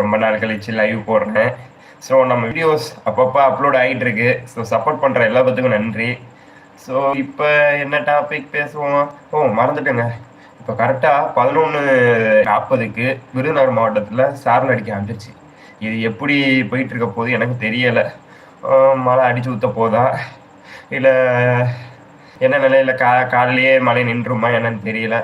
ரொம்ப நாள் கழிச்சு லைவ் போடுறேன். ஸோ நம்ம வீடியோஸ் அப்பப்போ அப்லோட் ஆகிட்டு இருக்கு ஸோ சப்போர்ட் பண்ணுற எல்லா பத்துக்கும் நன்றி. ஸோ இப்போ என்ன டாபிக் பேசுவோம்? ஓ மறந்துட்டேங்க. இப்போ கரெக்டாக பதினொன்று நாற்பதுக்கு விருதுநகர் மாவட்டத்தில் சாரல் அடிக்க ஆரம்பிச்சிச்சு இது எப்படி போயிட்டு இருக்க போது எனக்கு தெரியலை. மழை அடிச்சு ஊற்ற போதா? இல்லை என்ன நிலையில் கா காலையிலேயே மழை நின்றுமா என்னன்னு தெரியல.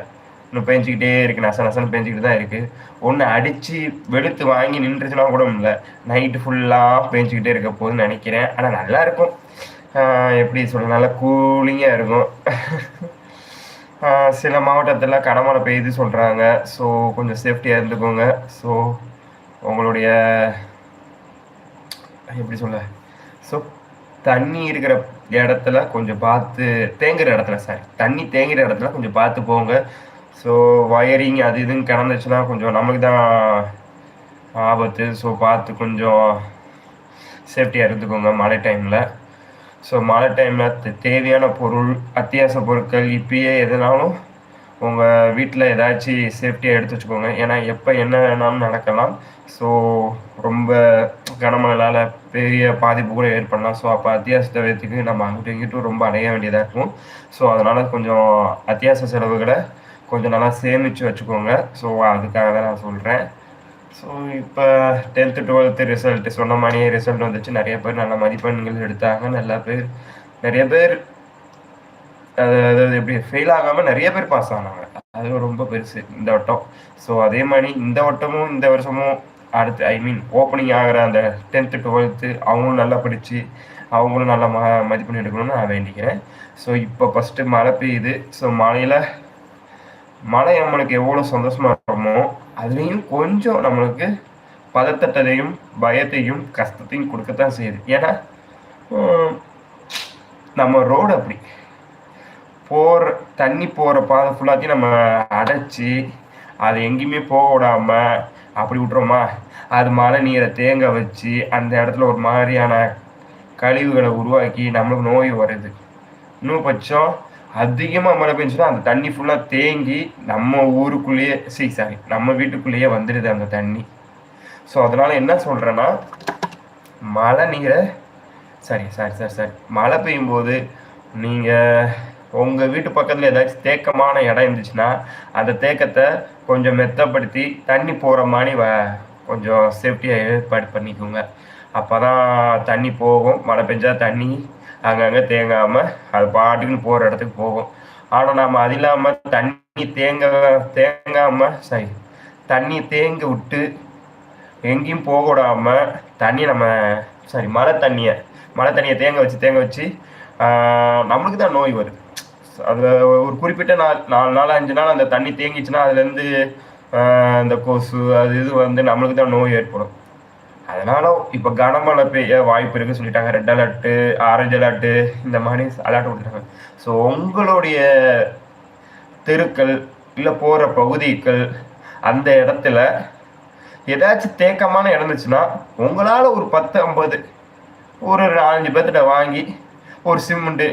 இன்னும் பெஞ்சிக்கிட்டே இருக்கு. நச நசன்னு பெஞ்சிக்கிட்டு தான் இருக்கு. ஒன்று அடித்து வெளுத்து வாங்கி நின்றுச்சுன்னா கூட இல்லை நைட்டு ஃபுல்லாக பெஞ்சிக்கிட்டே இருக்க போதுன்னு நினைக்கிறேன். ஆனால் நல்லா இருக்கும். எப்படி சொல்ல நல்லா கூலிங்காக இருக்கும். சில மாவட்டத்தில் கனமழை பெய்யுது சொல்கிறாங்க ஸோ கொஞ்சம் சேஃப்டியாக இருந்துக்கோங்க. ஸோ உங்களுடைய எப்படி சொல்ல? ஸோ தண்ணி இருக்கிற இடத்துல கொஞ்சம் பார்த்து தேங்குற இடத்துல சாரி தண்ணி தேங்குற இடத்துல கொஞ்சம் பார்த்து போங்க. ஸோ ஒயரிங் அது இதுன்னு கிடந்துச்சுன்னா கொஞ்சம் நமக்கு தான் ஆபத்து. ஸோ பார்த்து கொஞ்சம் சேஃப்டியாக இருந்துக்கோங்க மழை டைமில் ஸோ மழை டைமில் தேவையான பொருள் அத்தியாவசிய பொருட்கள் இப்பயே எதுனாலும் உங்கள் வீட்டில் ஏதாச்சும் சேஃப்டியாக எடுத்து வச்சுக்கோங்க. ஏன்னா எப்போ என்ன வேணாலும் நடக்கலாம். ஸோ ரொம்ப கனமழையால் பெரிய பாதிப்பு கூட ஏற்படலாம். ஸோ அப்போ அத்தியாவசிய தேவையத்துக்கு நம்ம அங்கிட்டும் இங்கிட்டும் ரொம்ப அடைய வேண்டியதாக இருக்கும். ஸோ அதனால் கொஞ்சம் அத்தியாவசிய செலவுகளை கொஞ்சம் நல்லா சேமித்து வச்சுக்கோங்க. ஸோ அதுக்காக தான் நான் சொல்கிறேன் ஸோ இப்போ டென்த்து டுவெல்த்து ரிசல்ட்டு சொன்ன மாதிரியே ரிசல்ட் வந்துச்சு. நிறைய பேர் நல்ல மதிப்பெண்கள் எடுத்தாங்க. நல்ல பேர். நிறைய பேர் அது அதாவது எப்படி ஃபெயில் ஆகாமல் நிறைய பேர் பாஸ் ஆனாங்க. அது ரொம்ப பெருசு இந்த வட்டம். ஸோ அதே மாதிரி இந்த வட்டமும் இந்த வருஷமும் அடுத்து ஐ மீன் ஓப்பனிங் ஆகிற அந்த டென்த்து டுவெல்த்து அவங்களும் நல்லா படித்து அவங்களும் நல்லா ம மதிப்பெண் எடுக்கணும்னு நான் வேண்டிக்கிறேன். ஸோ இப்போ ஃபஸ்ட்டு மழை பெய்யுது. ஸோ மழையில் மழை நம்மளுக்கு எவ்வளோ சந்தோஷமா இருக்குமோ அதுலேயும் கொஞ்சம் நம்மளுக்கு பதத்தட்டதையும் பயத்தையும் கஷ்டத்தையும் கொடுக்கத்தான் செய்யுது. ஏன்னா நம்ம ரோடு அப்படி. போகிற தண்ணி போகிற பாதை ஃபுல்லாத்தையும் நம்ம அடைச்சி அது எங்கேயுமே போக விடாம அப்படி விட்றோமா அது மழை நீரை தேங்க வச்சு அந்த இடத்துல ஒரு மாதிரியான கழிவுகளை உருவாக்கி நம்மளுக்கு நோய் வருது. இன்னும் பட்சம் அதிகமாக மழை பெஞ்சுன்னா அந்த தண்ணி ஃபுல்லாக தேங்கி நம்ம ஊருக்குள்ளேயே சரி சாரி நம்ம வீட்டுக்குள்ளேயே வந்துடுது அந்த தண்ணி. ஸோ அதனால் என்ன சொல்கிறேன்னா மழை நீரை சரி சாரி சாரி சாரி மழை பெய்யும் போது நீங்கள் உங்கள் வீட்டு பக்கத்தில் ஏதாச்சும் தேக்கமான இடம் இருந்துச்சுன்னா அந்த தேக்கத்தை கொஞ்சம் மெத்தப்படுத்தி தண்ணி போகிற மாதிரி வ கொஞ்சம் சேஃப்டியாக ஏற்பாடு பண்ணிக்கோங்க. அப்போ தான் தண்ணி போகும். மழை பெஞ்சால் தண்ணி அங்கங்கே தேங்காமல் அது பாட்டுக்குன்னு போகிற இடத்துக்கு போகும். ஆனால் நம்ம அது இல்லாமல் தண்ணி தேங்க தேங்காமல் சரி தண்ணி தேங்க விட்டு எங்கேயும் போக விடாம தண்ணி நம்ம சாரி மழை தண்ணியை மழை தண்ணியை தேங்க வச்சு தேங்க வச்சு நம்மளுக்கு தான் நோய் வருது. அதில் ஒரு குறிப்பிட்ட நாள் நாலு நாள் அஞ்சு நாள் அந்த தண்ணி தேங்கிச்சுன்னா அதுலேருந்து இந்த கொசு அது இது வந்து நம்மளுக்கு தான் நோய் ஏற்படும். அதனால இப்போ கனமழை பெய்ய வாய்ப்பு இருக்குன்னு சொல்லிட்டாங்க. ரெட் அலர்ட்டு ஆரஞ்சு அலர்ட்டு இந்த மாதிரி அலர்ட் கொடுத்துட்டாங்க ஸோ உங்களுடைய தெருக்கள் இல்லை போகிற பகுதிகள் அந்த இடத்துல ஏதாச்சும் தேக்கமான இடம் இருந்துச்சுன்னா உங்களால் ஒரு பத்து ஐம்பது ஒரு நாலஞ்சு பேர்த்திட்ட வாங்கி ஒரு சிமெண்ட்டு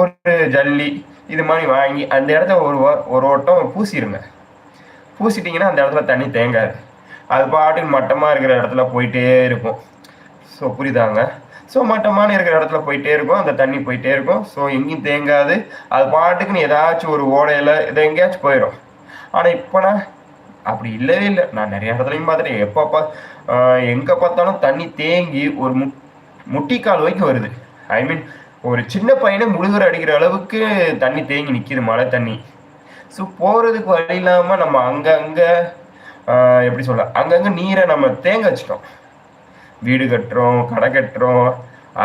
ஒரு ஜல்லி இது மாதிரி வாங்கி அந்த இடத்த ஒரு ஒரு ஓட்டம் பூசிடுங்க பூசிட்டிங்கன்னா அந்த இடத்துல தண்ணி தேங்காது. அது பாட்டுக்கு மட்டமாக இருக்கிற இடத்துல போயிட்டே இருக்கும். ஸோ புரியுதாங்க? ஸோ மட்டமான இருக்கிற இடத்துல போயிட்டே இருக்கும். அந்த தண்ணி போயிட்டே இருக்கும். ஸோ எங்கேயும் தேங்காது. அது பாட்டுக்குன்னு ஏதாச்சும் ஒரு ஓடையில் இதை எங்கேயாச்சும் போயிடும். ஆனால் இப்போனா அப்படி இல்லவே இல்லை. நான் நிறைய இடத்துலையும் பார்த்துட்டேன். எப்போ பா எங்கே பார்த்தாலும் தண்ணி தேங்கி ஒரு மு முட்டிக்கால் வரைக்கும் வருது. ஐ மீன் ஒரு சின்ன பையனை முழுகுற அடிக்கிற அளவுக்கு தண்ணி தேங்கி நிற்கிது மழை தண்ணி. ஸோ போகிறதுக்கு வழி இல்லாமல் நம்ம அங்கங்கே எப்படி சொல்ல அங்கங்கே நீரை நம்ம தேங்க வச்சிட்டோம். வீடு கட்டுறோம் கடை கட்டுறோம்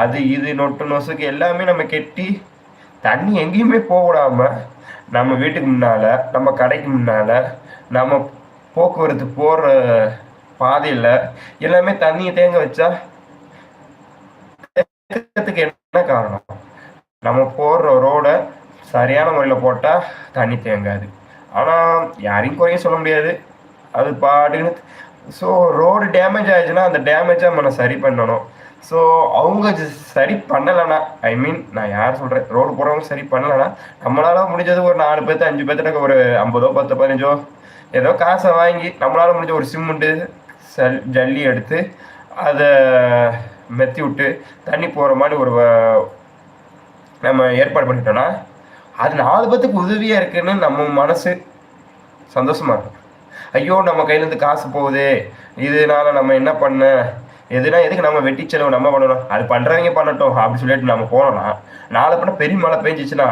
அது இது நொட்டு நொசுக்கு எல்லாமே நம்ம கெட்டி தண்ணி எங்கேயுமே போக நம்ம வீட்டுக்கு முன்னால் நம்ம கடைக்கு முன்னால் நம்ம போக்குவரத்து போகிற பாதையில் எல்லாமே தண்ணியை தேங்க வச்சா தேக்கத்துக்கு என்ன காரணம்? நம்ம போடுற ரோடை சரியான முறையில் போட்டால் தண்ணி தேங்காது. ஆனால் யாரையும் குறைய சொல்ல முடியாது. அது பாட்டுக்குன்னு ஸோ ரோடு டேமேஜ் ஆயிடுச்சுன்னா அந்த டேமேஜை நம்ம சரி பண்ணணும். ஸோ அவங்க சரி பண்ணலைன்னா ஐ மீன் நான் யார் சொல்கிறேன் ரோடு போகிறவங்க சரி பண்ணலைன்னா நம்மளால முடிஞ்சது ஒரு நாலு பேர்த்து அஞ்சு பேர்த்துக்கு ஒரு ஐம்பதோ பத்து பதினஞ்சோ ஏதோ காசை வாங்கி நம்மளால் முடிஞ்ச ஒரு சிமெண்ட்டு சல் ஜல்லி எடுத்து அதை மெத்தி விட்டு தண்ணி போகிற மாதிரி ஒரு நம்ம ஏற்பாடு பண்ணிட்டோம்னா அது நாலு பேத்துக்கு உதவியாக இருக்குன்னு நம்ம மனசு சந்தோஷமாக இருக்கும். ஐயோ நம்ம கையிலேருந்து காசு போகுது. இதனால நம்ம என்ன பண்ண? எதுனா எதுக்கு நம்ம வெட்டி செலவு நம்ம பண்ணணும்? அது பண்ணுறவங்க பண்ணட்டும் அப்படின்னு சொல்லிட்டு நம்ம போனோம்னா நாளை பண்ண பெரிய மழை பெஞ்சிச்சுன்னா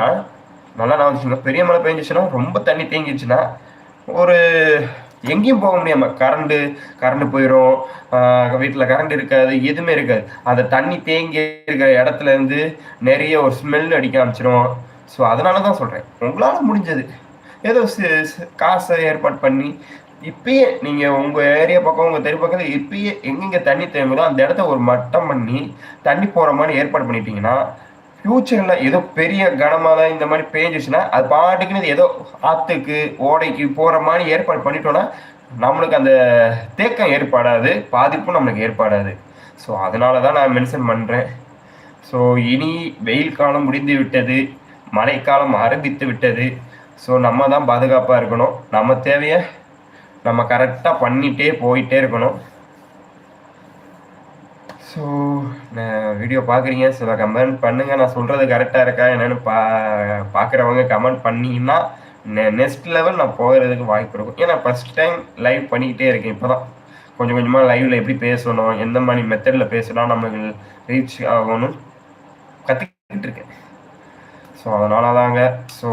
நல்லா நான் வச்சுக்கோங்க பெரிய மழை பெஞ்சிச்சுன்னா ரொம்ப தண்ணி தேங்கிடுச்சுன்னா ஒரு எங்கேயும் போக முடியாம கரண்டு கரண்ட் போயிடும் வீட்டில் கரண்ட் இருக்காது எதுவுமே இருக்காது. அந்த தண்ணி தேங்கி இருக்கிற இடத்துல இருந்து நிறைய ஒரு ஸ்மெல் அடிக்க ஆரம்பிச்சிடும் ஸோ அதனால தான் சொல்கிறேன் உங்களால் முடிஞ்சது. ஏதோ காசை ஏற்பாடு பண்ணி இப்பயே நீங்கள் உங்கள் ஏரியா பக்கம் உங்கள் தெரு பக்கத்துல இப்பயே எங்கெங்கே தண்ணி தேங்குதோ அந்த இடத்த ஒரு மட்டம் பண்ணி தண்ணி போகிற மாதிரி ஏற்பாடு பண்ணிட்டீங்கன்னா ஃப்யூச்சரில் ஏதோ பெரிய கனமழை இந்த மாதிரி பேஞ்சிச்சுன்னா அது பாட்டுக்குன்னு ஏதோ ஆற்றுக்கு ஓடைக்கு போகிற மாதிரி ஏற்பாடு பண்ணிட்டோம்னா நம்மளுக்கு அந்த தேக்கம் ஏற்படாது பாதிப்பும் நம்மளுக்கு ஏற்படாது. ஸோ அதனால தான் நான் மென்ஷன் பண்ணுறேன் ஸோ இனி வெயில் காலம் முடிந்து விட்டது மழைக்காலம் ஆரம்பித்து விட்டது. ஸோ நம்ம தான் பாதுகாப்பாக இருக்கணும். நம்ம தேவையை நம்ம கரெக்டாக பண்ணிகிட்டே போயிட்டே இருக்கணும். ஸோ நான் வீடியோ பார்க்குறீங்க சில கமெண்ட் பண்ணுங்கள் நான் சொல்கிறது கரெக்டாக இருக்கா என்னென்னு பா பார்க்குறவங்க கமெண்ட் பண்ணிங்கன்னா நெக்ஸ்ட் லெவல் நான் போகிறதுக்கு வாய்ப்பு இருக்கும். ஏன்னா ஃபஸ்ட் டைம் லைவ் பண்ணிக்கிட்டே இருக்கேன் இப்போ தான் கொஞ்சம் கொஞ்சமாக லைவில் எப்படி பேசணும் எந்த மாதிரி மெத்தடில் பேசினா நமக்கு ரீச் ஆகணும் கற்றுக்கிட்டு இருக்கேன். ஸோ அதனால தாங்க ஸோ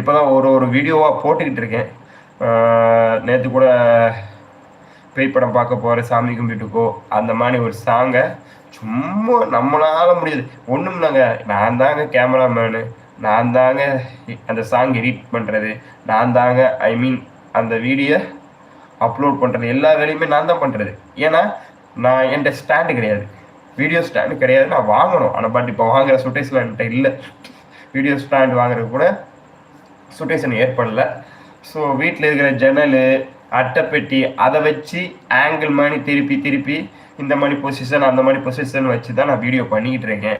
இப்போ தான் ஒரு ஒரு வீடியோவாக போட்டுக்கிட்டு இருக்கேன். நேற்று கூட பேய் படம் பார்க்க போகிற சாமி கும்பிட்டுக்கோ அந்த மாதிரி ஒரு சாங்கை சும்மா நம்மளால முடியாது. ஒன்றும் இல்லைங்க. நான் தாங்க கேமராமேனு நான் தாங்க அந்த சாங் எடிட் பண்ணுறது நான் தாங்க ஐ மீன் அந்த வீடியோ அப்லோட் பண்ணுறது எல்லா வேலையுமே நான் தான் பண்ணுறது ஏன்னா நான் என்கிட்ட ஸ்டாண்டு கிடையாது. வீடியோ ஸ்டாண்டு கிடையாது நான் வாங்கணும். ஆனால் பட் இப்போ வாங்குற சுட்டேஷன் என்கிட்ட இல்லை. வீடியோ ஸ்டாண்ட் வாங்குறது கூட சுட்டேஷன் ஏற்படலை. ஸோ வீட்டில் இருக்கிற ஜன்னல் அட்டைப்பெட்டி அதை வச்சு ஆங்கிள் மாதிரி திருப்பி திருப்பி இந்த மாதிரி பொசிஷன் அந்த மாதிரி பொசிஷன் வச்சு தான் நான் வீடியோ பண்ணிக்கிட்டு இருக்கேன்.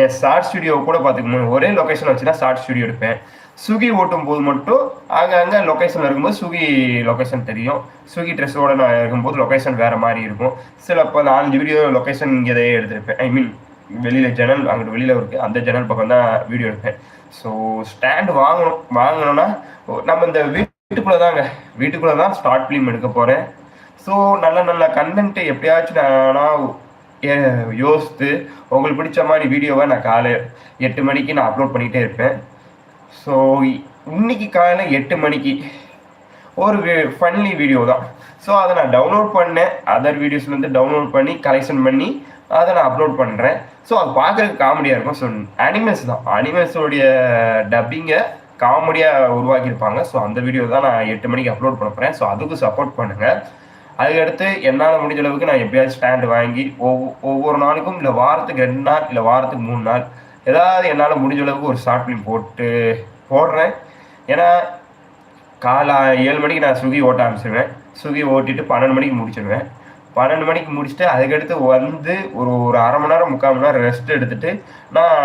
என் ஷார்ட் ஸ்டுடியோ கூட பார்த்துக்கணும் ஒரே லொக்கேஷன் வச்சு தான் ஷார்ட் ஸ்டுடியோ எடுப்பேன். சுகி ஓட்டும் போது மட்டும் அங்கே லொக்கேஷன் இருக்கும்போது சுகி லொக்கேஷன் தெரியும். சுகி ட்ரெஸ்ஸோட நான் இருக்கும்போது லொக்கேஷன் வேறு மாதிரி இருக்கும். சில இப்போ நாலஞ்சு வீடியோ லொக்கேஷன் இங்கே எடுத்திருப்பேன். ஐ மீன் வெளியில் ஜன்னல் அங்கிட்டு வெளியில் இருக்குது அந்த ஜன்னல் பக்கம் தான் வீடியோ எடுப்பேன். ஸோ ஸ்டாண்டு வாங்கணும் வாங்கணும்னா நம்ம இந்த வீட்டுக்குள்ளே தாங்க வீட்டுக்குள்ளே தான் ஸ்டார்ட் ஃபிலிம் எடுக்க போகிறேன் ஸோ நல்ல நல்ல கண்டென்ட்டு எப்படியாச்சும் நான் யோசித்து உங்களுக்கு பிடிச்ச மாதிரி வீடியோவை நான் காலை எட்டு மணிக்கு நான் அப்லோட் பண்ணிகிட்டே இருப்பேன். ஸோ இன்னைக்கு காலையில் எட்டு மணிக்கு ஒரு ஃபன்லி வீடியோ தான். ஸோ அதை நான் டவுன்லோட் பண்ணேன். அதர் வீடியோஸ்லேருந்து டவுன்லோட் பண்ணி கலெக்ஷன் பண்ணி அதை நான் அப்லோட் பண்ணுறேன் ஸோ அது பார்க்குறதுக்கு காமெடியாக இருக்கும். ஸோ அனிமல்ஸ் தான். அனிமல்ஸோடைய டப்பிங்கை காமெடியாக உருவாக்கியிருப்பாங்க. ஸோ அந்த வீடியோ தான் நான் எட்டு மணிக்கு அப்லோட் பண்ண போகிறேன் ஸோ அதுக்கு சப்போர்ட் பண்ணுங்கள் அதுக்கடுத்து என்னால் முடிஞ்ச அளவுக்கு நான் எப்படியாவது ஸ்டாண்டு வாங்கி ஒவ்வொரு நாளுக்கும் இல்லை வாரத்துக்கு ரெண்டு நாள் இல்லை வாரத்துக்கு மூணு நாள் ஏதாவது என்னால் முடிஞ்ச அளவுக்கு ஒரு ஷார்ட் ஃபிலிம் போட்டு போடுறேன். ஏன்னா காலை ஏழு மணிக்கு நான் சுகி ஓட்ட ஆரம்பிச்சிருவேன். சுகி ஓட்டிட்டு பன்னெண்டு மணிக்கு முடிச்சிடுவேன் பன்னெண்டு மணிக்கு முடிச்சுட்டு அதுக்கடுத்து வந்து ஒரு ஒரு அரை மணி நேரம் முக்கால் மணி நேரம் ரெஸ்ட் எடுத்துட்டு நான்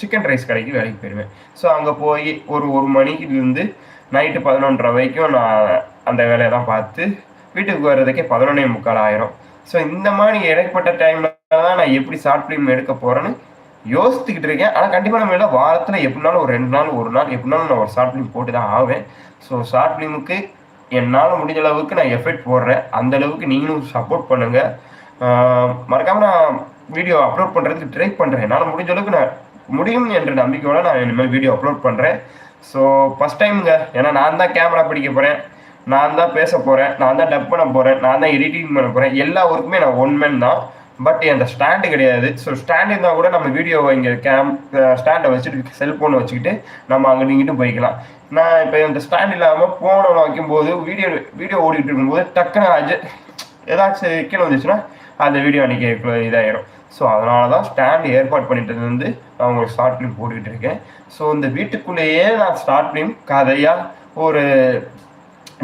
சிக்கன் ரைஸ் கடைக்கு வேலைக்கு போயிடுவேன் ஸோ அங்கே போய் ஒரு ஒரு மணிக்கிலேருந்து நைட்டு பதினொன்றரை வரைக்கும் நான் அந்த வேலையை தான் பார்த்து வீட்டுக்கு வர்றதுக்கே பதினொன்னே முக்கால் ஆயிரும். ஸோ இந்த மாதிரி இடைப்பட்ட டைமில் தான் நான் எப்படி ஷார்ட் ஃபிலிம் எடுக்க போகிறேன்னு யோசித்துக்கிட்டு இருக்கேன். ஆனால் கண்டிப்பாக நம்ம எல்லாம் வாரத்தில் எப்படினாலும் ஒரு ரெண்டு நாள் ஒரு நாள் எப்படினாலும் நான் ஒரு ஷார்ட் ஃபிலிம் போட்டு தான் ஆவேன். ஸோ ஷார்ட் ஃபிலிமுக்கு என்னால் முடிஞ்ச அளவுக்கு நான் எஃபெக்ட் போடுறேன். அந்த அளவுக்கு நீங்களும் சப்போர்ட் பண்ணுங்கள் மறக்காமல் நான் வீடியோ அப்லோட் பண்ணுறதுக்கு ட்ரை பண்ணுறேன் என்னால் முடிஞ்ச அளவுக்கு நான் முடியும் என்ற நம்பிக்கையோடு நான் இனிமேல் வீடியோ அப்லோட் பண்ணுறேன் ஸோ ஃபஸ்ட் டைமுங்க ஏன்னா நான் தான் கேமரா பிடிக்க போகிறேன் நான் தான் பேச போகிறேன் நான் தான் டப் பண்ண போகிறேன் நான் தான் எடிட்டிங் பண்ண போகிறேன் எல்லா ஒர்க்குமே நான் ஒன் மேன் தான். பட் அந்த ஸ்டாண்டு கிடையாது. ஸோ ஸ்டாண்ட் இருந்தால் கூட நம்ம வீடியோவை இங்கே கேம் ஸ்டாண்டை வச்சுட்டு செல்ஃபோனை வச்சுக்கிட்டு நம்ம அங்கே நீங்கிட்டு போய்க்கலாம். நான் இப்போ இந்த ஸ்டாண்ட் இல்லாமல் ஃபோனை வைக்கும்போது வீடியோ வீடியோ ஓடிட்டு இருக்கும்போது டக்குன்னு அஜ ஏதாச்சும் கீழே வந்துச்சுன்னா அந்த வீடியோ அன்றைக்கி இதாகிடும் ஸோ அதனால தான் ஸ்டாண்ட் ஏற்பாடு பண்ணிட்டு வந்து நான் உங்களுக்கு ஷார்ட் ஃபிலிம் போட்டுக்கிட்டு இருக்கேன். ஸோ இந்த வீட்டுக்குள்ளேயே நான் ஷார்ட் ஃபிலிம் கதையாக ஒரு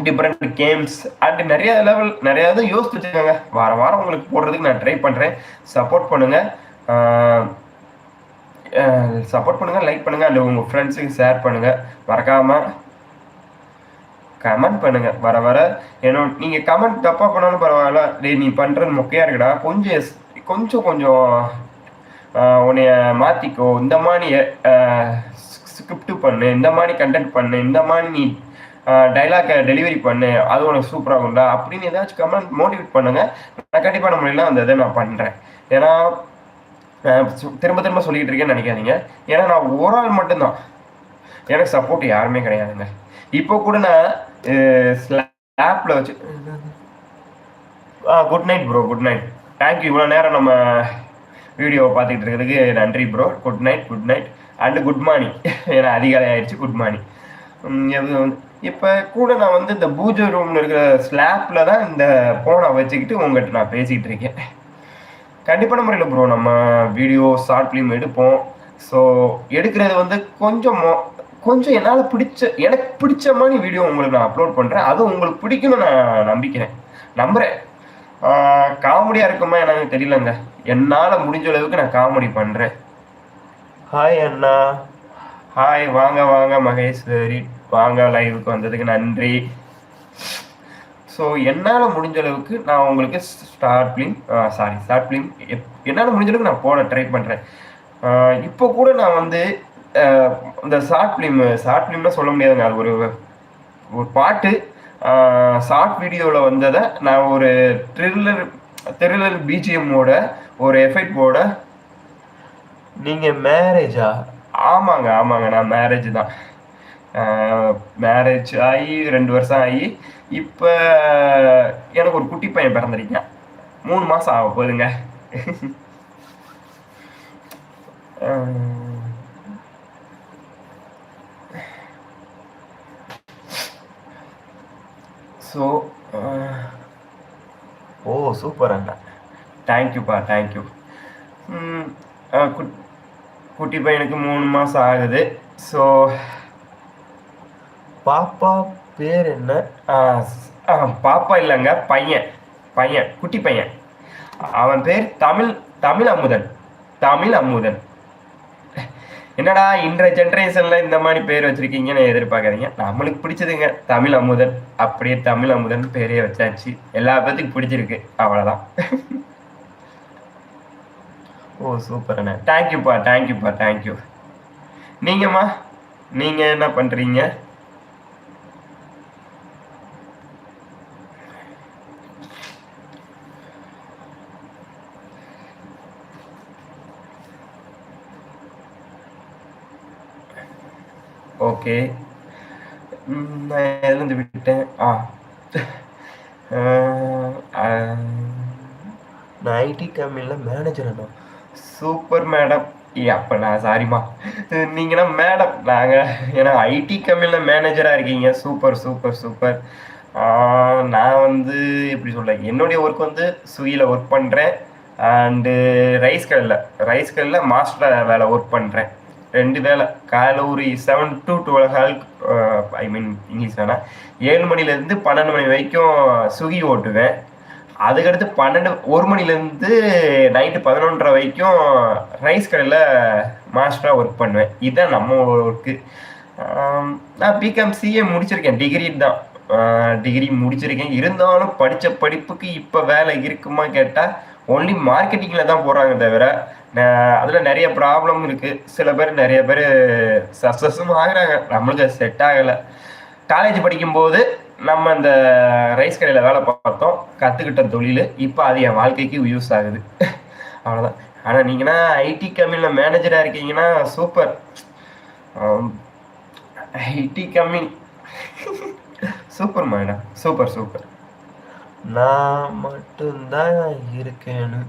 டிஃப்ரெண்ட் கேம்ஸ் அண்ட் நிறைய லெவல் நிறைய இது யோசித்து வச்சுக்கோங்க. வாரம் வாரம் உங்களுக்கு போடுறதுக்கு நான் ட்ரை பண்ணுறேன் சப்போர்ட் பண்ணுங்கள் சப்போர்ட் பண்ணுங்கள் லைக் பண்ணுங்கள் அண்ட் உங்கள் ஃப்ரெண்ட்ஸுக்கு ஷேர் பண்ணுங்கள் மறக்காமல் கமெண்ட் பண்ணுங்க. வர வர என்னோட நீங்கள் கமெண்ட் தப்பாக பண்ணாலும் பரவாயில்ல. டே நீ பண்ணுறது மொக்கையாக இருக்குடா. கொஞ்சம் கொஞ்சம் கொஞ்சம் உன்னைய மாற்றிக்கோ இந்த மாதிரி ஸ்கிரிப்ட் பண்ணு. இந்த மாதிரி கண்டென்ட் பண்ணு. இந்த மாதிரி நீ டைலாக்கை டெலிவரி பண்ணு அது உனக்கு சூப்பராக உண்டா அப்படின்னு ஏதாச்சும் கமெண்ட் மோட்டிவேட் பண்ணுங்க. நான் கண்டிப்பான முறையில் அந்த இதை நான் பண்ணுறேன் ஏன்னா திரும்ப திரும்ப சொல்லிட்டு இருக்கேன்னு நினைக்காதீங்க. ஏன்னா நான் ஒரு ஆள் மட்டும்தான். எனக்கு சப்போர்ட் யாருமே கிடையாதுங்க. இப்போ கூட நான் ஸ்லாப்ல வச்சு good night bro good night thank you இவ்வளோ நேரம் நம்ம வீடியோவை பார்த்துக்கிட்டு இருக்கிறதுக்கு நன்றி bro good night good night and good morning ஏன்னா அதிகாலை ஆயிடுச்சு குட் மார்னிங் இப்போ கூட நான் வந்து இந்த பூஜை ரூமில் இருக்கிற ஸ்லாப்ல தான் இந்த ஃபோனை வச்சுக்கிட்டு உங்கள்கிட்ட நான் பேசிக்கிட்டு இருக்கேன். கண்டிப்பான முறையில் ப்ரோ நம்ம வீடியோ ஷார்ட் ஃபிலிம் எடுப்போம். ஸோ எடுக்கிறது வந்து கொஞ்சம் கொஞ்சம் என்னால் பிடிச்ச எனக்கு பிடிச்ச மாதிரி வீடியோ உங்களுக்கு நான் அப்லோட் பண்ணுறேன் அதுவும் உங்களுக்கு பிடிக்கும்னு நான் நம்பிக்கிறேன். நம்புகிறேன் காமெடியாக இருக்குமா எனக்கு தெரியலங்க. என்னால் முடிஞ்ச அளவுக்கு நான் காமெடி பண்ணுறேன் ஹாய் அண்ணா. ஹாய் வாங்க வாங்க மகேஸ்வரி. வாங்க லைவுக்கு வந்ததுக்கு நன்றி. ஸோ என்னால் முடிஞ்ச அளவுக்கு நான் உங்களுக்கு start film sorry short film என்னால் முடிஞ்ச அளவுக்கு நான் போட ட்ரை பண்ணுறேன் இப்போ கூட நான் வந்து இந்த ஷார்ட் ஃபிலிம் ஷார்ட் ஃபிலிம்னா சொல்ல முடியாதுங்க. அது ஒரு ஒரு பாட்டு. ஷார்ட் வீடியோவில் வந்ததை நான் ஒரு த்ரில்லர் த்ரில்லர் பிஜிஎம்மோட ஒரு எஃபெக்ட் போட நீங்கள் மேரேஜா ஆமாங்க ஆமாங்க நான் மேரேஜ் தான். மேரேஜ் ஆகி ரெண்டு வருஷம் ஆகி இப்போ எனக்கு ஒரு குட்டி பையன் பிறந்திருக்கான். மூணு மாதம் ஆக போகுதுங்க. ஸோ ஓ சூப்பர் அண்ணா தேங்க்யூப்பா தேங்க்யூ குட்டி பையனுக்கு மூணு மாதம் ஆகுது. ஸோ பாப்பா பேர் என்ன? பாப்பா இல்லைங்க பையன். பையன் குட்டி பையன். அவன் பேர் தமிழ் தமிழ் அமுதன். தமிழ் அமுதன். என்னடா இன்றைய ஜென்ரேஷன்ல இந்த மாதிரி பேர் வச்சிருக்கீங்கன்னு எதிர்பார்க்குறீங்க நம்மளுக்கு பிடிச்சதுங்க தமிழ் அமுதன். அப்படியே தமிழ் அமுதன் பேரே வச்சாச்சு. எல்லா பேத்துக்கும் பிடிச்சிருக்கு. அவ்வளோதான் ஓ சூப்பர் அண்ணா. தேங்க்யூப்பா தேங்க்யூப்பா தேங்க்யூ நீங்கம்மா நீங்க என்ன பண்றீங்க? ஓகே. நான் இழந்து விட்டேன்? ஆ. நான் ஐடி கம்பெனியில் மேனேஜர் அண்ணா. சூப்பர் மேடம் அப்போ நான் சாரிம்மா நீங்கன்னா மேடம் நாங்கள் ஏன்னா ஐடி கம்பெனியில் மேனேஜராக இருக்கீங்க. சூப்பர் சூப்பர் சூப்பர் நான் வந்து எப்படி சொல்ல என்னுடைய ஒர்க் வந்து ஸ்விக்கியில் ஒர்க் பண்ணுறேன் அண்டு ரைஸ் கடலில் ரைஸ் கடலில் மாஸ்டராக வேலை ஒர்க் பண்ணுறேன் ரெண்டு வேலை காலைல ஒரு seven to twelve hall I mean English வேணா ஏழு மணிலேருந்து பன்னெண்டு மணி வரைக்கும் சுகி ஓட்டுவேன். அதுக்கடுத்து பன்னெண்டு ஒரு மணிலேருந்து நைட்டு பதினொன்றரை வரைக்கும் ரைஸ் கடையில் மாஸ்டராக ஒர்க் பண்ணுவேன். இதுதான் நம்ம ஒர்க்கு நான் பிகாம் சிஏ முடிச்சிருக்கேன். டிகிரி தான். டிகிரி முடிச்சிருக்கேன். இருந்தாலும் படித்த படிப்புக்கு இப்போ வேலை இருக்குமா கேட்டால் ஒன்லி மார்க்கெட்டிங்கில் தான் போகிறாங்க தவிர அதில் நிறைய ப்ராப்ளம் இருக்குது சில பேர் நிறைய பேர் சக்ஸஸும் ஆகுறாங்க. நம்மளுக்கு செட் ஆகலை. காலேஜ் படிக்கும்போது நம்ம இந்த ரைஸ் கடையில் வேலை பார்த்தோம். கற்றுக்கிட்ட தொழில் இப்போ அது என் வாழ்க்கைக்கு யூஸ் ஆகுது. அவ்வளோதான் ஆனால் நீங்கன்னா ஐடி கம்பெனியில் மேனேஜராக இருக்கீங்கன்னா super IT company. Super madam super super நான் மட்டும்தான் இருக்கேன்னு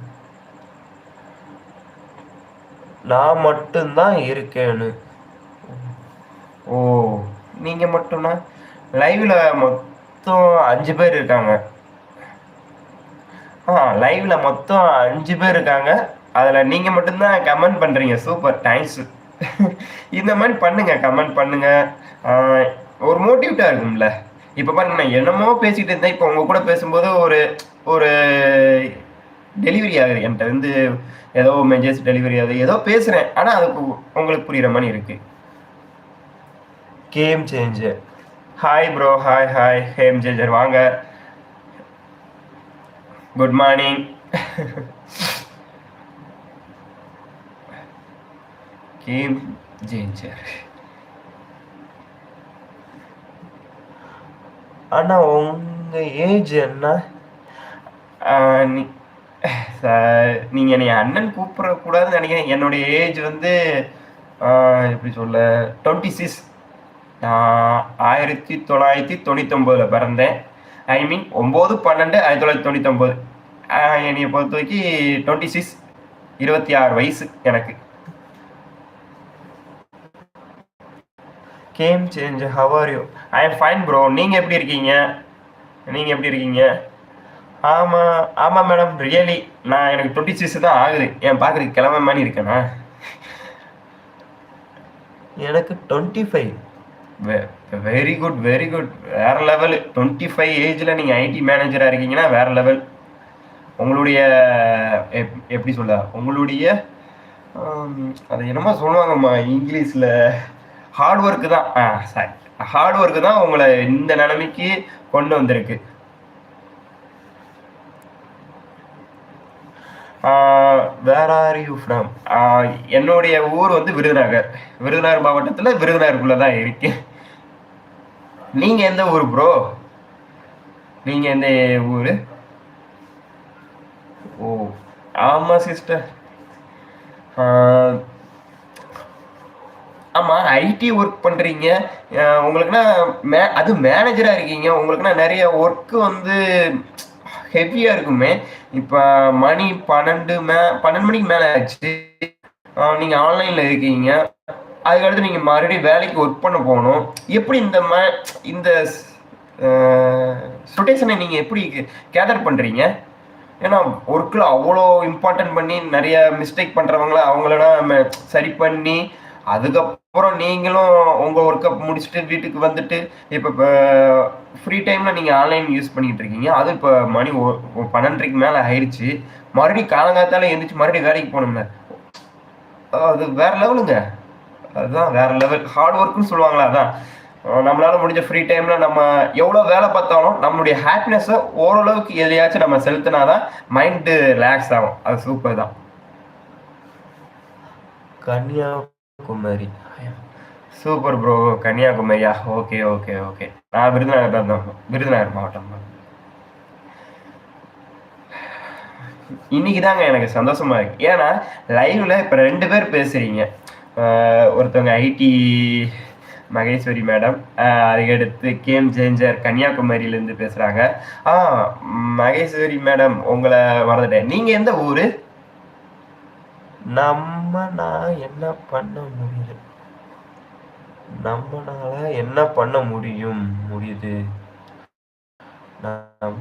நான் மட்டும்தான் இருக்கேன்னு ஓ நீங்க மட்டும்னா? லைவ்ல மொத்தம் அஞ்சு பேர் இருக்காங்க. ஆ லைவ்ல மொத்தம் அஞ்சு பேர் இருக்காங்க. அதில் நீங்கள் மட்டும்தான் கமெண்ட் பண்ணுறீங்க சூப்பர் தேங்க்ஸ் இந்த மாதிரி பண்ணுங்க கமெண்ட் பண்ணுங்க. ஒரு மோட்டிவேட்டாக இருக்கும்ல. இப்ப பாருங்க நான் என்னமோ பேசிட்டு இருந்தேன். இப்போ உங்க கூட பேசும்போது ஒரு ஒரு டெலிவரி ஆகுது. என்கிட்ட வந்து ஏதோ மெசேஜ் டெலிவரி ஆகுது. ஏதோ பேசுறேன். ஆனா அது உங்களுக்கு புரியுற மாதிரி இருக்கு. Game changer hi bro hi hi game changer வாங்க. குட் மார்னிங் கேம் ஜேஞ்சர் அண்ணா உங்கள் ஏஜ் என்ன? சார் நீங்கள் என்னை அண்ணன் கூப்பிடக்கூடாதுன்னு நினைக்கிறேன். என்னுடைய ஏஜ் வந்து எப்படி சொல்ல டுவெண்ட்டி சிக்ஸ் நான் ஆயிரத்தி தொள்ளாயிரத்தி தொண்ணூத்தொம்போதில் பிறந்தேன். ஐ மீன் ஒம்பது பன்னெண்டு ஆயிரத்தி தொள்ளாயிரத்தி தொண்ணூத்தொம்பது. என்னையை பொறுத்த வரைக்கும் டுவெண்ட்டி சிக்ஸ் இருபத்தி ஆறு வயசு எனக்கு. Game change how are you I am fine bro நீங்கள் எப்படி இருக்கீங்க? நீங்கள் எப்படி இருக்கீங்க? ஆமாம் ஆமாம் மேடம் ரியலி நான் எனக்கு டுவெண்ட்டி சிக்ஸ் தான் ஆகுது. ஏன் பார்க்குறதுக்கு கிளம்ப மாதிரி இருக்கேனா? எனக்கு twenty five very good very good வேற லெவல் டுவெண்ட்டி ஃபைவ் ஏஜில் நீங்கள் ஐடி மேனேஜராக இருக்கீங்கன்னா வேற லெவல் உங்களுடைய எப்- எப்படி சொல்ல? உங்களுடைய அதை அது என்னமோ சொல்லுவாங்கம்மா இங்கிலீஷில். ஹார்ட் ஒர்க்கு தான். சாரி ஹார்ட் ஒர்க்கு தான் உங்களை இந்த நிலைமைக்கு கொண்டு வந்திருக்கு. வேர் ஆர் யூ ஃப்ரம் என்னுடைய ஊர் வந்து விருதுநகர். விருதுநகர் மாவட்டத்தில் விருதுநகருக்குள்ளே தான் இருக்கு. நீங்கள் எந்த ஊர் ப்ரோ நீங்கள் எந்த ஊர்? ஓ ஆமாம் சிஸ்டர் ஆமாம் ஐடி ஒர்க் பண்ணுறீங்க உங்களுக்குன்னா மே அது மேனேஜராக இருக்கீங்க. உங்களுக்குன்னா நிறைய ஒர்க்கு வந்து ஹெவியாக இருக்குமே. இப்போ மணி பன்னெண்டு மே பன்னெண்டு மணிக்கு மேலே ஆச்சு. நீங்கள் ஆன்லைனில் இருக்கீங்க. அதுக்கடுத்து நீங்கள் மறுபடியும் வேலைக்கு ஒர்க் பண்ண போகணும். எப்படி இந்த ம இந்த சுட்டேஷனை நீங்கள் எப்படி கேதர் பண்ணுறீங்க ஏன்னா ஒர்க்கில் அவ்வளோ இம்பார்ட்டன்ட் பண்ணி நிறைய மிஸ்டேக் பண்ணுறவங்கள அவங்களெல்லாம் சரி பண்ணி அதுக்கப்புறம் நீங்களும் உங்கள் ஒர்க்கை முடிச்சுட்டு வீட்டுக்கு வந்துட்டு இப்போ ஃப்ரீ டைமில் நீங்கள் ஆன்லைன் யூஸ் பண்ணிக்கிட்டு இருக்கீங்க. அது இப்போ மணி ஒ- பன்னெண்டரைக்கு மேலே ஆயிடுச்சு. மறுபடியும் காலங்காத்தால எழுந்திரிச்சு மறுபடியும் வேலைக்கு போகணும்ல. அது வேற லெவலுங்க அதுதான் வேற லெவல் ஹார்ட் ஒர்க்குன்னு சொல்லுவாங்களா அதான். நம்மளால முடிஞ்ச ஃப்ரீ டைம்ல நம்ம எவ்வளோ வேலை பார்த்தாலும் நம்மளுடைய ஹாப்பினஸை ஓரளவுக்கு எதையாச்சும் நம்ம செலுத்தினாதான் மைண்டு ரிலாக்ஸ் ஆகும். அது சூப்பர் தான். கன்னியாகுமரி சூப்பர் ப்ரோ கன்னியாகுமரியா ஓகே ஓகே ஓகே. நான் விருதுநகர் தான் விருதுநகர் மாவட்டம். இன்னைக்கு தாங்க எனக்கு சந்தோஷமா இருக்கு. ஏன்னா லைவ்ல இப்ப ரெண்டு பேர் பேசுறீங்க. ஒருத்தவங்க ஐடி மகேஸ்வரி மேடம் அதுக்கடுத்து கேம் சேஞ்சர் கன்னியாகுமரியிலேருந்து பேசுகிறாங்க ஆ மகேஸ்வரி மேடம் உங்களை மறந்துட்டேன். நீங்கள் எந்த ஊர்? நம்ம நான் என்ன பண்ண முடியுது? நம்மனால என்ன பண்ண முடியும்? முடியுது. நம்ம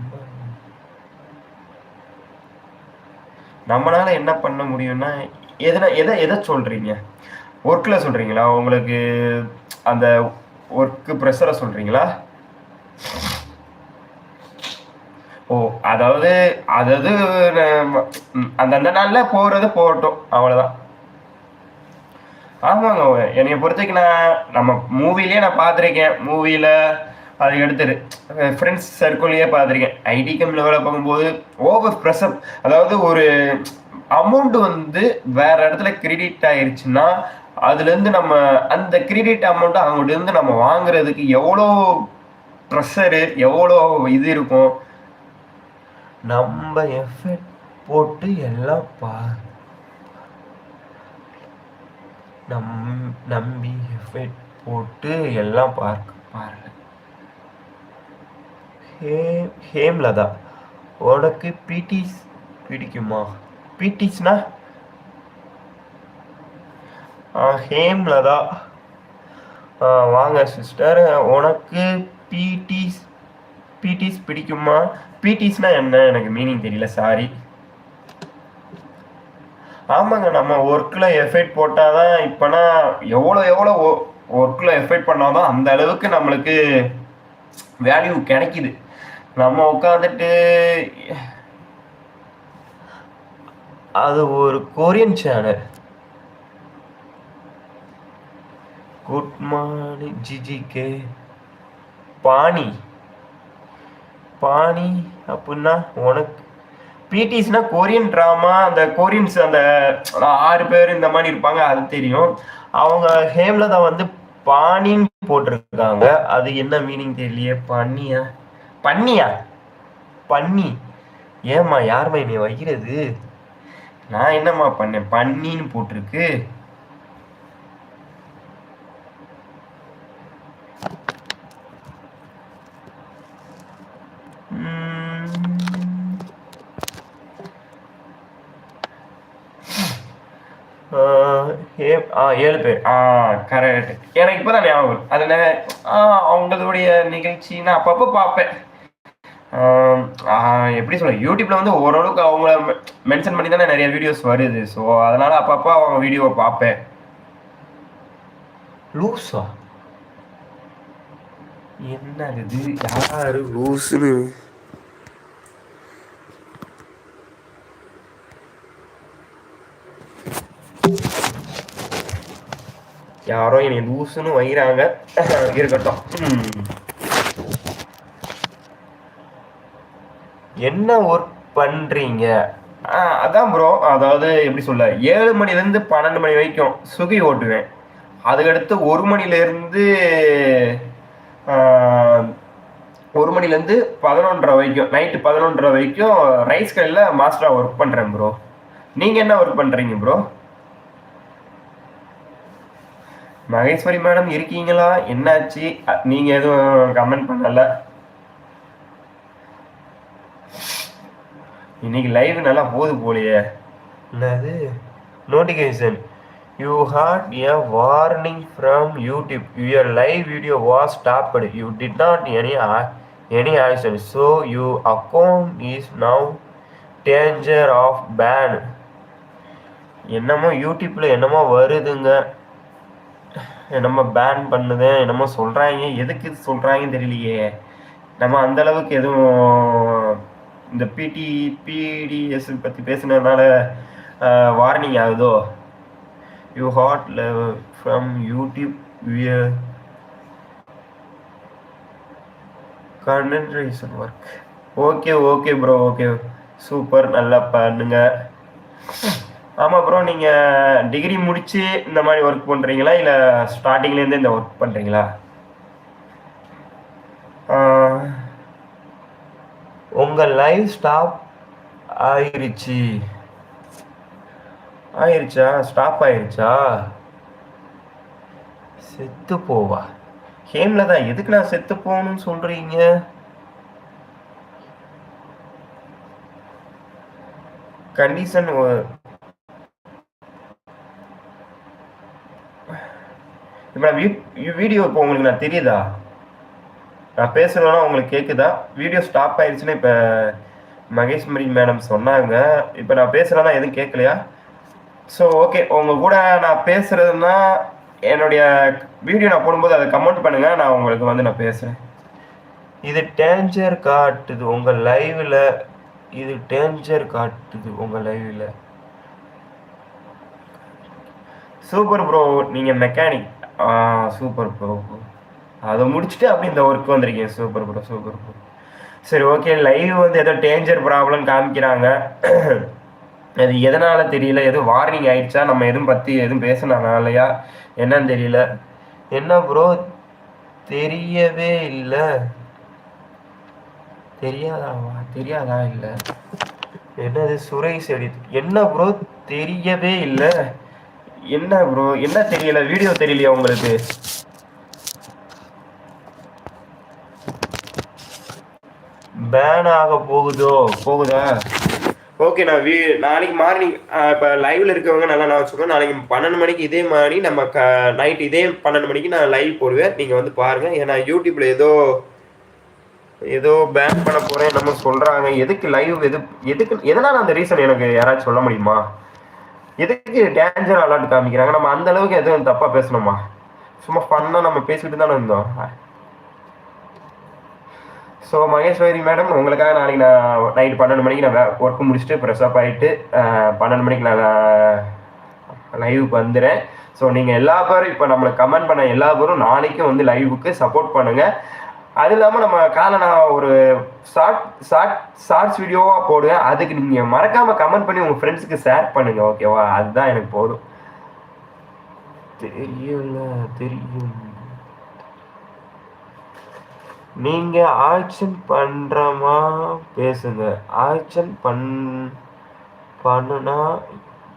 நம்மளால என்ன பண்ண முடியும்னா எதனா எதை எதை சொல்றீங்க? ஒர்க்கில் சொல்றீங்களா? உங்களுக்கு அந்த ஒர்க்கு ப்ரெஷரை சொல்றீங்களா? ஓ அதாவது அதாவது அந்தந்த நாளில் போகிறது போகட்டும் அவ்வளோதான் ஆமாங்க என்னைய பொறுத்தக்கு நான் நம்ம மூவிலேயே நான் பார்த்துருக்கேன். மூவியில் அது எடுத்துரு ஃப்ரெண்ட்ஸ் சர்க்கிள்லேயே பார்த்துருக்கேன். ஐடி கம்பெனியில் வேலை பார்க்கும்போது ஓவர் ப்ரெஷர் அதாவது ஒரு அமௌண்ட் வந்து வேற இடத்துல கிரெடிட் ஆயிருச்சுன்னா அதுலேருந்து நம்ம அந்த கிரெடிட் அமௌண்ட்டை அவங்ககிட்ட நம்ம வாங்குறதுக்கு எவ்வளோ ப்ரெஷரு எவ்வளோ இது இருக்கும் நம்ம எஃபெக்ட் போட்டு எல்லாம் பா நம் நம்பி எஃபெக்ட் போட்டு எல்லாம் பார்க்க பாருங்க. ஹே ஹேம்லதா உனக்கு பிடிஸ் பிடிக்குமா? பிடிஸ்னா ஹேம்லதா. வாங்க சிஸ்டர் உனக்கு பிடிஸ் பிடிஸ் பிடிக்குமா? பிடிஸ்னா என்ன? எனக்கு மீனிங் தெரியல சாரி ஆமாங்க நம்ம ஒர்க்கில் எஃபெக்ட் போட்டால் தான் இப்போனா எவ்வளோ எவ்வளோ ஒர்க்கில் எஃபெக்ட் பண்ணாதான் அந்த அளவுக்கு நம்மளுக்கு வேல்யூ கிடைக்கிது. நம்ம உட்காந்துட்டு அது ஒரு Korean channel good morning GGK பாணி. பாணி அப்படின்னா உனக்கு. பிடிஸ்னா கொரியன் ட்ராமா அந்த கொரியன்ஸ் அந்த ஆறு பேர் இந்த மாதிரி இருப்பாங்க அது தெரியும். அவங்க ஹேம்லதா வந்து பாணின்னு போட்டிருக்காங்க. அது என்ன மீனிங் தெரியலையே பண்ணியா பண்ணியா பண்ணி ஏம்மா யாரும்மா என்னை வைக்கிறது? நான் என்னம்மா பண்ணேன்? பண்ணின்னு போட்டிருக்கு. ஏ- ஆ ஏழு பேர். ஆ கரெக்ட் எனக்கு இப்போ தான் ஞாபகம் அதில் அவங்களுடைய நிகழ்ச்சி நான் அப்பப்போ பார்ப்பேன். எப்படி சொல்ல யூடியூப்ல வந்து ஓரளவுக்கு அவங்கள மென்ஷன் பண்ணி தானே நிறைய வீடியோஸ் வருது. ஸோ அதனால அப்பப்போ அவங்க வீடியோவை பார்ப்பேன். லூஸா என்ன இது? யாரு? லூஸ்னு யாரோ என்னை லூசுன்னு வைகிறாங்க இருக்கட்டும். என்ன ஒர்க் பண்றீங்க? ஆ, அதான் ப்ரோ அதாவது எப்படி சொல்ல ஏழு மணிலேருந்து பன்னெண்டு மணி வரைக்கும் சுகி ஓட்டுவேன். அதுக்கடுத்து ஒரு மணிலேருந்து ஒரு மணிலேருந்து பதினொன்றரை வரைக்கும் நைட்டு பதினொன்றரை வரைக்கும் ரைஸ் கடையில் மாஸ்டராக ஒர்க் பண்ணுறேன் ப்ரோ நீங்கள் என்ன ஒர்க் பண்ணுறீங்க ப்ரோ மகேஸ்வரி மேடம் இருக்கீங்களா? என்னாச்சு? நீங்க எதுவும் கமெண்ட் பண்ணல. இன்னைக்கு லைவ் நல்லா போகுது போலியே. என்னது? Notification you had a warning from YouTube your live video was stopped you did not any any action so you account is now danger of ban என்னமோ யூடியூப்பில் என்னமோ வருதுங்க. என்னமோ பேன் பண்ணுது என்னமோ சொல்கிறாங்க எதுக்கு இது சொல்கிறாங்கன்னு தெரியலையே. நம்ம அந்த அளவுக்கு எதுவும் இந்த பிடி பிடிஎஸ் பற்றி பேசுனதுனால வார்னிங் ஆகுதோ? You had from YouTube where concentration work okay okay bro okay super நல்லா பண்ணுங்க. ஆமாம் ப்ரோ நீங்கள் டிகிரி முடிச்சு இந்த மாதிரி ஒர்க் பண்ணுறீங்களா இல்லை ஸ்டார்டிங்லேருந்து இந்த ஒர்க் பண்ணுறீங்களா உங்கள் லைவ் ஸ்டாப் ஆயிருச்சு. ஆயிருச்சா? ஸ்டாப் ஆயிருச்சா? செத்து போவா. கேம்ல தான் எதுக்கு நான் செத்து போகணும்னு சொல்றீங்க? கண்டிஷன் இப்போ நான் வீடியோ இப்போ உங்களுக்கு நான் தெரியுதா? நான் பேசணும்னா உங்களுக்கு கேட்குதா வீடியோ ஸ்டாப் ஆயிடுச்சுன்னு இப்போ மகேஸ்வரி மேடம் சொன்னாங்க. இப்போ நான் பேசுகிறேன்னா எதுவும் கேட்கலையா ஸோ ஓகே உங்கள் கூட நான் பேசுகிறதுனா என்னுடைய வீடியோ நான் போடும்போது அதை கமெண்ட் பண்ணுங்கள் நான் உங்களுக்கு வந்து நான் பேசுகிறேன் இது டேஞ்சர் காட்டுது உங்கள் லைவில் இது டேஞ்சர் காட்டுது உங்கள் லைவில் சூப்பர் ப்ரோ நீங்கள் மெக்கானிக் ஆ சூப்பர் ப்ரோ. அதை முடிச்சுட்டு அப்படி இந்த ஒர்க் வந்திருக்கீங்க. Super bro super bro. சரி ஓகே லைவ் வந்து ஏதோ டேஞ்சர் ப்ராப்ளம் காமிக்கிறாங்க. அது எதனால தெரியல? எதுவும் வார்னிங் ஆயிடுச்சா? நம்ம எதுவும் பற்றி எதுவும் பேசினாலையா என்னன்னு தெரியல. என்ன ப்ரோ தெரியவே இல்லை. தெரியாதாவா தெரியாதா இல்லை? என்னது? சுரேஷ் எடிட் என்ன ப்ரோ தெரியவே இல்லை. என்ன ப்ரோ என்ன தெரியல? வீடியோ தெரியலையா உங்களுக்கு? பேன் ஆக போகுதோ? போகுதா? ஓகே நான் வீ நாளைக்கு மார்னிங் இப்போ லைவ்ல இருக்கவங்க நல்லா நான் வச்சுக்கோங்க நாளைக்கு பன்னெண்டு மணிக்கு இதே மாதிரி நம்ம க நைட் இதே பன்னெண்டு மணிக்கு நான் லைவ் போடுவேன். நீங்கள் வந்து பாருங்கள் ஏன்னா யூடியூப்ல ஏதோ ஏதோ பேன் பண்ண போகிறேன் நம்ம சொல்கிறாங்க எதுக்கு லைவ் எது எதுக்கு எதனால் அந்த ரீசன் எனக்கு யாராச்சும் சொல்ல முடியுமா? எதுக்கு டேஞ்சர் அலர்ட் காமிக்கிறாங்க? நம்ம அந்த அளவுக்கு எதுவும் தப்பா பேசணுமா? சும்மா ஃபன்னா நம்ம பேசிட்டு தானே இருந்தோம். ஸோ மகேஸ்வரி மேடம் உங்களுக்காக நாளைக்கு நான் நைட் பன்னெண்டு மணிக்கு நான் ஒர்க் முடிச்சுட்டு ப்ரெஷ்அப் ஆகிட்டு பன்னெண்டு மணிக்கு நான் லைவுக்கு வந்துடுறேன் ஸோ நீங்கள் எல்லா பேரும் இப்போ நம்மளை கமெண்ட் பண்ண எல்லா பேரும் நாளைக்கும் வந்து லைவுக்கு சப்போர்ட் பண்ணுங்கள் அது இல்லாமல் நம்ம காலை நான் ஒரு ஷார்ட் ஷார்ட் ஷார்ட்ஸ் வீடியோவாக போடுவேன். அதுக்கு நீங்கள் மறக்காமல் கமெண்ட் பண்ணி உங்கள் ஃப்ரெண்ட்ஸுக்கு ஷேர் பண்ணுங்கள் ஓகேவா அதுதான் எனக்கு போதும். தெரியல தெரியும் நீங்க ஆக்ஷன் பண்றமா பேசுங்க. ஆக்ஷன் பண் பண்ணுனா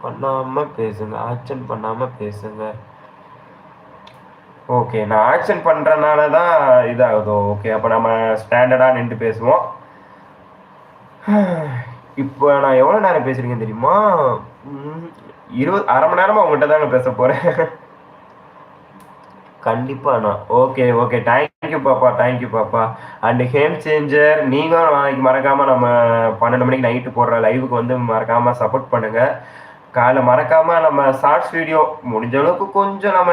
பண்ணாம பேசுங்க. ஆக்ஷன் பண்ணாம பேசுங்க. ஓகே நான் ஆக்ஷன் பண்ணுறனால தான் இதாகுதோ? ஓகே அப்போ நம்ம ஸ்டாண்டர்டாக நின்று பேசுவோம். இப்போ நான் எவ்வளோ நேரம் பேசுறீங்க தெரியுமா? இருபது அரை மணி நேரமாக உங்கள்கிட்ட தாங்க பேச போகிறேன் கண்டிப்பாண்ணா ஓகே ஓகே தேங்க்யூ பாப்பா. தேங்க்யூ பாப்பா. அண்ட் ஹேம் சேஞ்சர் நீங்களும் நாளைக்கு மறக்காமல் நம்ம பன்னெண்டு மணிக்கு நைட்டு போடுற லைவுக்கு வந்து மறக்காமல் சப்போர்ட் பண்ணுங்கள் காலைல மறக்காமல் நம்ம ஷார்ட்ஸ் வீடியோ முடிஞ்ச அளவுக்கு கொஞ்சம் நம்ம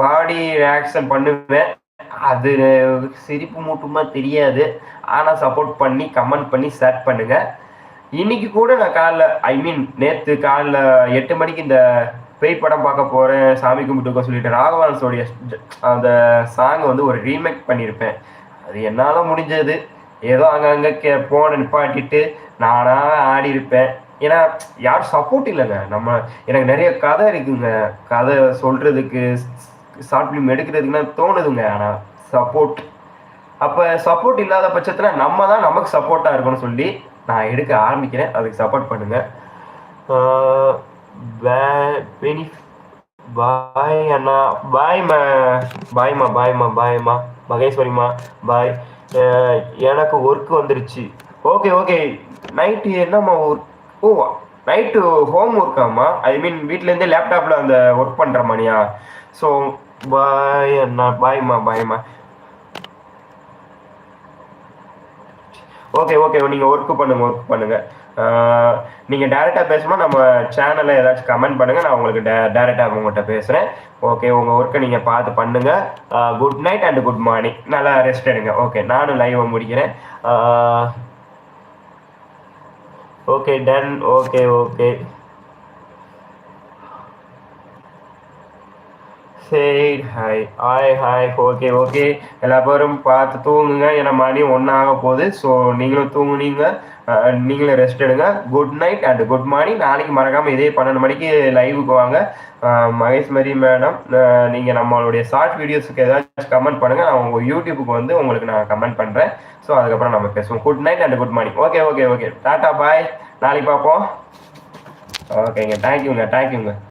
பாடி ரியாக்ஷன் பண்ணுவேன். அது சிரிப்பு மூட்டுமா தெரியாது. ஆனால் சப்போர்ட் பண்ணி கமெண்ட் பண்ணி ஷேர் பண்ணுங்கள் இன்னைக்கு கூட நான் காலைல ஐ மீன் நேற்று காலைல எட்டு மணிக்கு இந்த பேய் படம் பார்க்க போகிறேன் சாமி கும்பிட்டுக்கோ சொல்லிட்டு ராகவான்ஸோடைய அந்த சாங் வந்து ஒரு ரீமேக் பண்ணியிருப்பேன். அது என்னால் முடிஞ்சது. ஏதோ அங்கங்கே கே போன நிப்பாட்டிட்டு நானாக ஆடி இருப்பேன் ஏன்னா யாரும் சப்போர்ட் இல்லைங்க. நம்ம எனக்கு நிறைய கதை இருக்குங்க. கதை சொல்கிறதுக்கு ஷார்ட் ஃபிலிம் எடுக்கிறதுக்குன்னா தோணுதுங்க. ஆனால் சப்போர்ட் அப்போ சப்போர்ட் இல்லாத பட்சத்தில் நம்ம தான் நமக்கு சப்போர்ட்டாக இருக்கணும்னு சொல்லி நான் எடுக்க ஆரம்பிக்கிறேன். அதுக்கு சப்போர்ட் பண்ணுங்கள் பாய் அண்ணா. பாய்மா பாய்மா பாய்மா பாய்மா மகேஸ்வரிமா பாய். எனக்கு ஒர்க் வந்துருச்சு. Okay okay. நைட்டு என்னம்மா ஒர்க் ஓ நைட்டு ஹோம் ஒர்க்காம்மா ஐ மீன் வீட்டிலேருந்தே லேப்டாப்பில் அந்த ஒர்க் பண்ணுற மணியா? ஸோ பாய் அண்ணா பாய்மா பாய்மா ஓகே ஓகே நீங்கள் ஒர்க் பண்ணுங்கள் ஒர்க் பண்ணுங்கள் நீங்கள் டேரெக்டாக பேசுமா? நம்ம சேனலில் ஏதாச்சும் கமெண்ட் பண்ணுங்கள் நான் உங்களுக்கு டே டேரெக்டாக உங்கள்கிட்ட பேசுகிறேன் ஓகே உங்கள் ஒர்க்கை நீங்கள் பார்த்து பண்ணுங்கள் good night and good morning நல்லா ரெஸ்ட் எடுங்க. ஓகே நானும் லைவை முடிக்கிறேன். ஓகே டன் ஓகே ஓகே சரி hi hi hi okay okay எல்லா பேரும் பார்த்து தூங்குங்க. ஏன்னா மணி ஒன்றாக போகுது. ஸோ நீங்களும் தூங்குனீங்க. நீங்களும் ரெஸ்ட் எடுங்க. Good night and good morning நாளைக்கு மறக்காமல் இதே பன்னெண்டு மணிக்கு லைவுக்கு வாங்க. மகேஸ்வரி மேடம் நீங்கள் நம்மளுடைய ஷார்ட் வீடியோஸுக்கு ஏதாச்சும் கமெண்ட் பண்ணுங்கள் நான் உங்கள் யூடியூப்புக்கு வந்து உங்களுக்கு நான் கமெண்ட் பண்ணுறேன் ஸோ அதுக்கப்புறம் நம்ம பேசுவோம். Good night and good morning okay okay okay tata bye நாளைக்கு பார்ப்போம். ஓகேங்க தேங்க்யூங்க தேங்க்யூங்க